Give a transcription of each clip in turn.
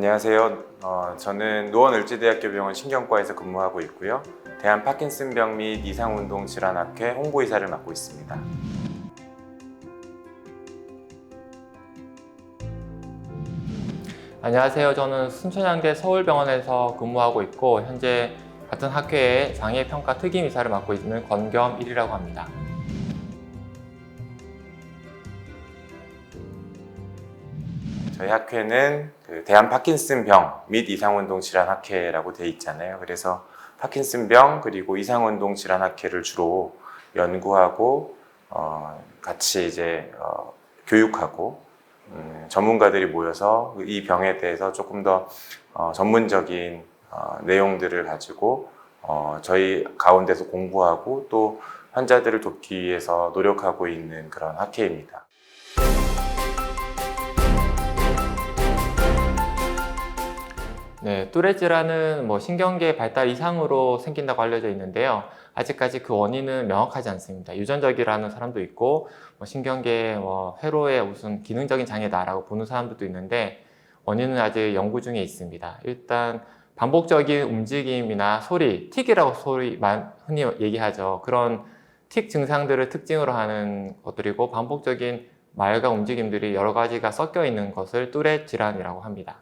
안녕하세요. 어, 저는 노원을지대학교 병원 신경과에서 근무하고 있고요. 대한 파킨슨병 및 이상운동 질환학회 홍보이사를 맡고 있습니다. 안녕하세요. 저는 순천향대 서울병원에서 근무하고 있고 현재 같은 학회의 장애평가 특임이사를 맡고 있는 권겸일이라고 합니다. 저희 학회는 그 대한 파킨슨병 및 이상운동 질환 학회라고 돼 있잖아요. 그래서 파킨슨병 그리고 이상운동 질환 학회를 주로 연구하고 어, 같이 이제 어, 교육하고 음, 전문가들이 모여서 이 병에 대해서 조금 더 어, 전문적인 어, 내용들을 가지고 어, 저희 가운데서 공부하고 또 환자들을 돕기 위해서 노력하고 있는 그런 학회입니다. 네, 뚜레 질환은 뭐 신경계 발달 이상으로 생긴다고 알려져 있는데요. 아직까지 그 원인은 명확하지 않습니다. 유전적이라는 사람도 있고 뭐 신경계 뭐 회로의 무슨 기능적인 장애다라고 보는 사람들도 있는데 원인은 아직 연구 중에 있습니다. 일단 반복적인 움직임이나 소리, 틱이라고 소리만 흔히 얘기하죠. 그런 틱 증상들을 특징으로 하는 것들이고 반복적인 말과 움직임들이 여러 가지가 섞여 있는 것을 뚜레 질환이라고 합니다.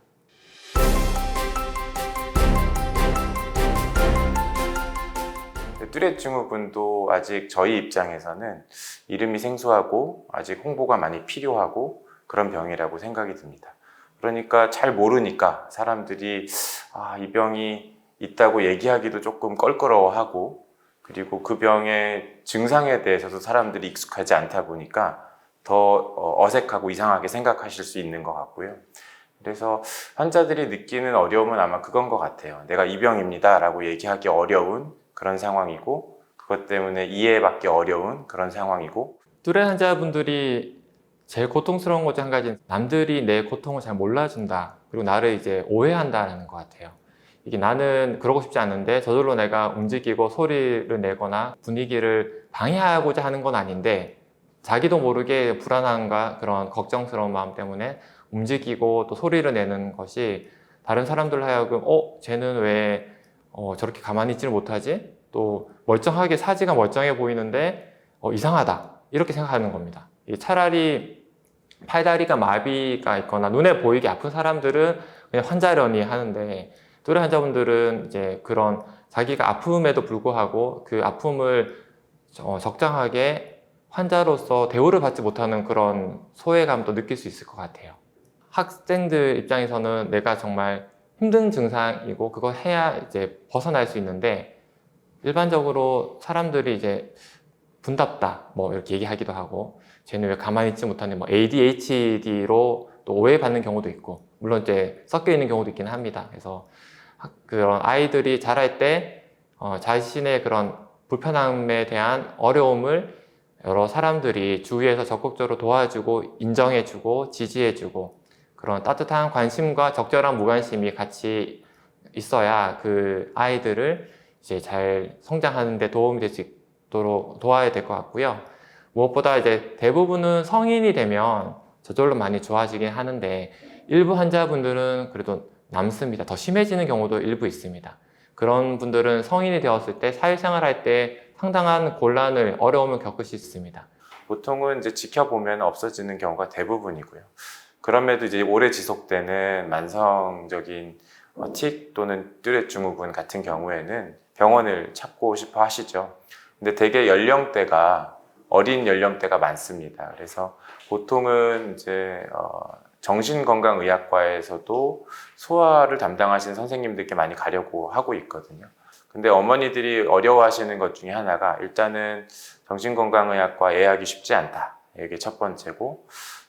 뚜렛 증후군도 아직 저희 입장에서는 이름이 생소하고 아직 홍보가 많이 필요하고 그런 병이라고 생각이 듭니다. 그러니까 잘 모르니까 사람들이 아, 이 병이 있다고 얘기하기도 조금 껄끄러워하고 그리고 그 병의 증상에 대해서도 사람들이 익숙하지 않다 보니까 더 어, 어색하고 이상하게 생각하실 수 있는 것 같고요. 그래서 환자들이 느끼는 어려움은 아마 그건 것 같아요. 내가 이 병입니다 라고 얘기하기 어려운 그런 상황이고 그것 때문에 이해받기 어려운 그런 상황이고 뚜레 환자분들이 제일 고통스러운 것 중 한 가지는 남들이 내 고통을 잘 몰라준다. 그리고 나를 이제 오해한다라는 것 같아요. 이게 나는 그러고 싶지 않은데 저절로 내가 움직이고 소리를 내거나 분위기를 방해하고자 하는 건 아닌데 자기도 모르게 불안함과 그런 걱정스러운 마음 때문에 움직이고 또 소리를 내는 것이 다른 사람들 하여금 어 쟤는 왜 어, 저렇게 가만히 있지를 못하지? 또 멀쩡하게 사지가 멀쩡해 보이는데 어, 이상하다 이렇게 생각하는 겁니다. 차라리 팔다리가 마비가 있거나 눈에 보이게 아픈 사람들은 그냥 환자려니 하는데 또래 환자분들은 이제 그런 자기가 아픔에도 불구하고 그 아픔을 어, 적당하게 환자로서 대우를 받지 못하는 그런 소외감도 느낄 수 있을 것 같아요. 학생들 입장에서는 내가 정말 힘든 증상이고 그거 해야 이제 벗어날 수 있는데 일반적으로 사람들이 이제 분답다 뭐 이렇게 얘기하기도 하고 쟤는 왜 가만히 있지 못하는 뭐 ADHD로 또 오해받는 경우도 있고 물론 이제 섞여 있는 경우도 있기는 합니다. 그래서 학- 그런 아이들이 자랄 때 어, 자신의 그런 불편함에 대한 어려움을 여러 사람들이 주위에서 적극적으로 도와주고 인정해주고 지지해주고 그런 따뜻한 관심과 적절한 무관심이 같이 있어야 그 아이들을 이제 잘 성장하는 데 도움이 될 수 있도록 도와야 될 것 같고요. 무엇보다 이제 대부분은 성인이 되면 저절로 많이 좋아지긴 하는데 일부 환자분들은 그래도 남습니다. 더 심해지는 경우도 일부 있습니다. 그런 분들은 성인이 되었을 때 사회생활 할 때 상당한 곤란을 어려움을 겪을 수 있습니다. 보통은 이제 지켜보면 없어지는 경우가 대부분이고요. 그럼에도 이제 오래 지속되는 만성적인 어, 틱 또는 뚜렛 증후군 같은 경우에는 병원을 찾고 싶어 하시죠. 근데 대개 연령대가 어린 연령대가 많습니다. 그래서 보통은 이제 어, 정신건강의학과에서도 소아를 담당하시는 선생님들께 많이 가려고 하고 있거든요. 근데 어머니들이 어려워하시는 것 중에 하나가 일단은 정신건강의학과 예약이 쉽지 않다. 이게 첫 번째고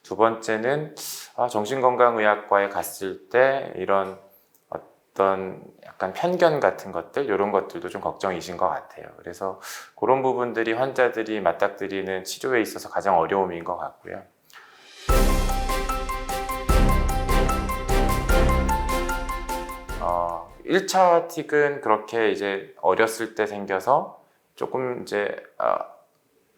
두 번째는 아, 정신건강의학과에 갔을 때 이런 어떤 약간 편견 같은 것들 이런 것들도 좀 걱정이신 것 같아요. 그래서 그런 부분들이 환자들이 맞닥뜨리는 치료에 있어서 가장 어려움인 것 같고요. 어, 1차 틱은 그렇게 이제 어렸을 때 생겨서 조금 이제 어,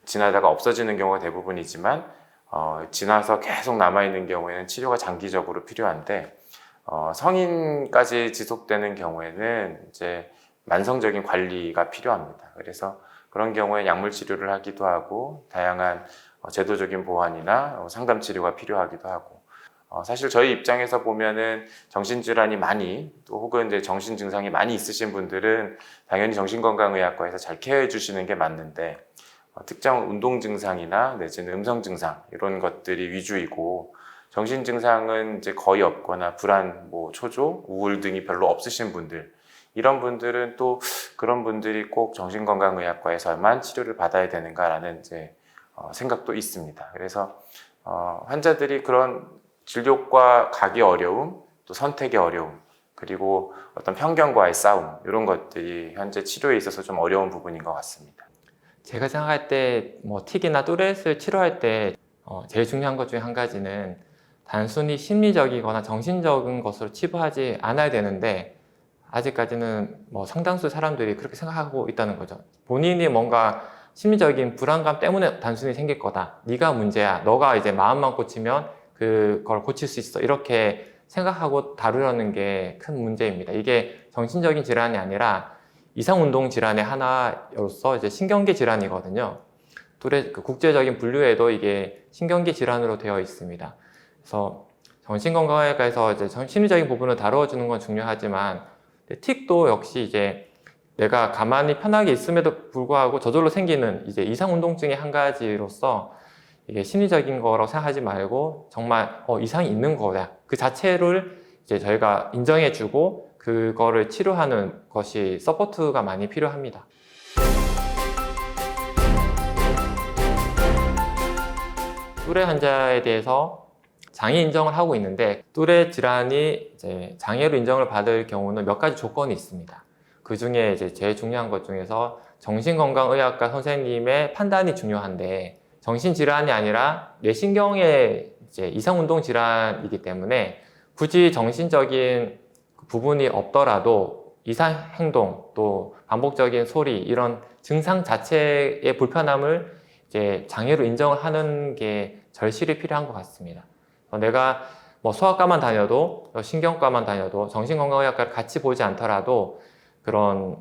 지나다가 없어지는 경우가 대부분이지만 어, 지나서 계속 남아있는 경우에는 치료가 장기적으로 필요한데 어, 성인까지 지속되는 경우에는 이제 만성적인 관리가 필요합니다. 그래서 그런 경우에 약물 치료를 하기도 하고 다양한 어, 제도적인 보완이나 어, 상담 치료가 필요하기도 하고 어, 사실 저희 입장에서 보면은 정신질환이 많이 또 혹은 이제 정신 증상이 많이 있으신 분들은 당연히 정신건강의학과에서 잘 케어해 주시는 게 맞는데 어, 특정 운동 증상이나 내지는 음성 증상 이런 것들이 위주이고 정신 증상은 이제 거의 없거나 불안, 뭐 초조, 우울 등이 별로 없으신 분들 이런 분들은 또 그런 분들이 꼭 정신건강의학과에서만 치료를 받아야 되는가라는 이제 어, 생각도 있습니다. 그래서 어, 환자들이 그런 진료과 가기 어려움, 또 선택의 어려움, 그리고 어떤 편견과의 싸움 이런 것들이 현재 치료에 있어서 좀 어려운 부분인 것 같습니다. 제가 생각할 때 뭐 틱이나 또렛을 치료할 때 어, 제일 중요한 것 중에 한 가지는 단순히 심리적이거나 정신적인 것으로 치부하지 않아야 되는데 아직까지는 뭐 상당수 사람들이 그렇게 생각하고 있다는 거죠. 본인이 뭔가 심리적인 불안감 때문에 단순히 생길 거다. 네가 문제야. 너가 이제 마음만 고치면 그걸 고칠 수 있어. 이렇게 생각하고 다루려는 게 큰 문제입니다. 이게 정신적인 질환이 아니라 이상운동 질환의 하나로서 이제 신경계 질환이거든요. 둘의 그 국제적인 분류에도 이게 신경계 질환으로 되어 있습니다. 그래서 정신건강의학과에서 이제 정- 심리적인 부분을 다루어주는 건 중요하지만 틱도 역시 이제 내가 가만히 편하게 있음에도 불구하고 저절로 생기는 이제 이상운동증의 한 가지로서 이게 심리적인 거라고 생각하지 말고 정말 어, 이상이 있는 거다. 그 자체를 이제 저희가 인정해주고 그거를 치료하는 것이 서포트가 많이 필요합니다. 뚜레 환자에 대해서 장애 인정을 하고 있는데 뚜레 질환이 장애로 인정을 받을 경우는 몇 가지 조건이 있습니다. 그 중에 이제 제일 중요한 것 중에서 정신건강의학과 선생님의 판단이 중요한데 정신질환이 아니라 뇌신경의 이제 이상운동 질환이기 때문에 굳이 정신적인 부분이 없더라도 이상 행동 또 반복적인 소리 이런 증상 자체의 불편함을 이제 장애로 인정을 하는 게 절실히 필요한 것 같습니다. 어, 내가 뭐 소아과만 다녀도 어, 신경과만 다녀도 정신건강의학과를 같이 보지 않더라도 그런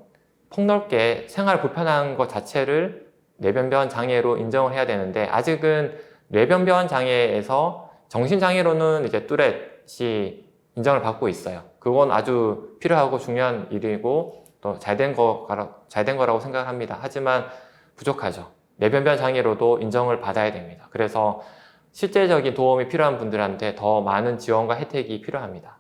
폭넓게 생활 불편한 것 자체를 뇌변변 장애로 인정을 해야 되는데 아직은 뇌변변 장애에서 정신장애로는 이제 뚜렛이 인정을 받고 있어요. 그건 아주 필요하고 중요한 일이고 또 잘된 거라고 생각합니다. 하지만 부족하죠. 뇌변변 장애로도 인정을 받아야 됩니다. 그래서 실제적인 도움이 필요한 분들한테 더 많은 지원과 혜택이 필요합니다.